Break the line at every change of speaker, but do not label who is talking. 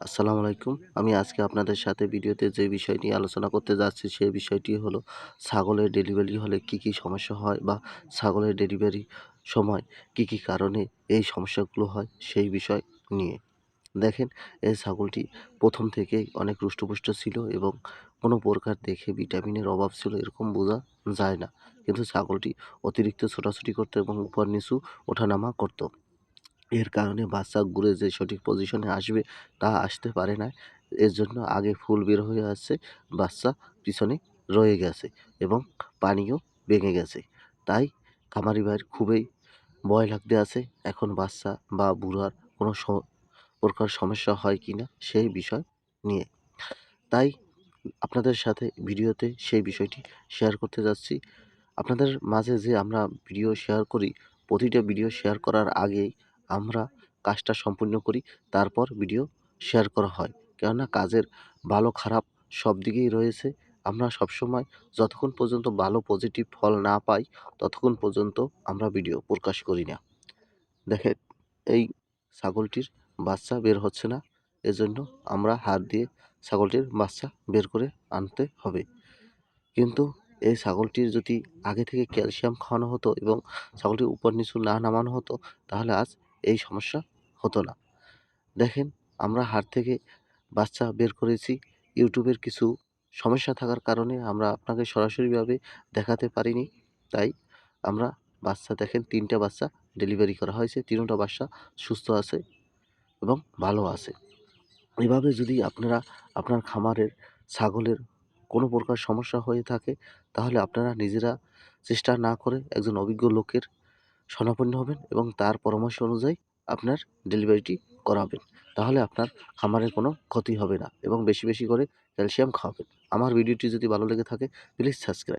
আসসালামু আলাইকুম। আমি আজকে আপনাদের সাথে ভিডিওতে যে বিষয় নিয়ে আলোচনা করতে যাচ্ছি সেই বিষয়টি হলো ছাগলের ডেলিভারি হলে কি কি সমস্যা হয় বা ছাগলের ডেলিভারি সময় কি কি কারণে এই সমস্যাগুলো হয় সেই বিষয় নিয়ে। দেখেন, এই ছাগলটি প্রথম থেকেই অনেক রুষ্টপুষ্ট ছিল এবং কোনো প্রকার দেখে ভিটামিনের অভাব ছিল এরকম বোঝা যায় না। কিন্তু ছাগলটি অতিরিক্ত ছোটাছুটি করতো এবং উপর নিচু ওঠানামা করতো। এর কারণে বাচ্চা ঘুরে যে সঠিক পজিশনে আসবে তা আসতে পারে না। এর জন্য আগে ফুল বের হয়ে আসছে, বাচ্চা পিছনে রয়ে গেছে এবং পানিও ভেঙে গেছে। তাই খামারি ভাইয়ের খুবই ভয় লাগতে আছে, এখন বাচ্চা বা বুড়ার কোনো প্রকার সমস্যা হয় কি না সেই বিষয় নিয়ে। তাই আপনাদের সাথে ভিডিওতে সেই বিষয়টি শেয়ার করতে যাচ্ছি। আপনাদের মাঝে যে আমরা ভিডিও শেয়ার করি, প্রতিটা ভিডিও শেয়ার করার আগেই আমরা কাজটা সম্পূর্ণ করি, তারপর ভিডিও শেয়ার করা হয়। কেননা কাজের ভালো, খারাপ সব দিকেই রয়েছে। আমরা সবসময় যতক্ষণ পর্যন্ত ভালো পজিটিভ ফল না পাই, ততক্ষণ পর্যন্ত আমরা ভিডিও প্রকাশ করি না। দেখেন, এই ছাগলটির বাচ্চা বের হচ্ছে না। এজন্য আমরা হাত দিয়ে ছাগলটির বাচ্চা বের করে আনতে হবে। কিন্তু এই ছাগলটির যদি আগে থেকে ক্যালসিয়াম খাওয়ানো হতো এবং ছাগলটির উপর নিচু না নামানো হতো, তাহলে আজ এই সমস্যা হতো না। দেখেন, আমরা হাট থেকে বাচ্চা বের করেছি। ইউটিউবের কিছু সমস্যা থাকার কারণে আমরা আপনাকে সরাসরিভাবে দেখাতে পারিনি। তাই আমরা বাচ্চা দেখেন, তিনটা বাচ্চা ডেলিভারি করা হয়েছে। তিনটা বাচ্চা সুস্থ আছে এবং ভালো আছে। এভাবে যদি আপনারা আপনার খামারের ছাগলের কোনো প্রকার সমস্যা হয়ে থাকে, তাহলে আপনারা নিজেরা চেষ্টা না করে একজন অভিজ্ঞ লোকের শরণাপন্ন হবেন এবং তার পরামর্শ অনুযায়ী আপনার ডেলিভারিটি করাবেন তাহলে আপনার খামারের কোনো ক্ষতি হবে না এবং বেশি বেশি করে ক্যালসিয়াম খাওয়াবেন। আমার ভিডিওটি যদি ভালো লেগে থাকে, প্লিজ সাবস্ক্রাইব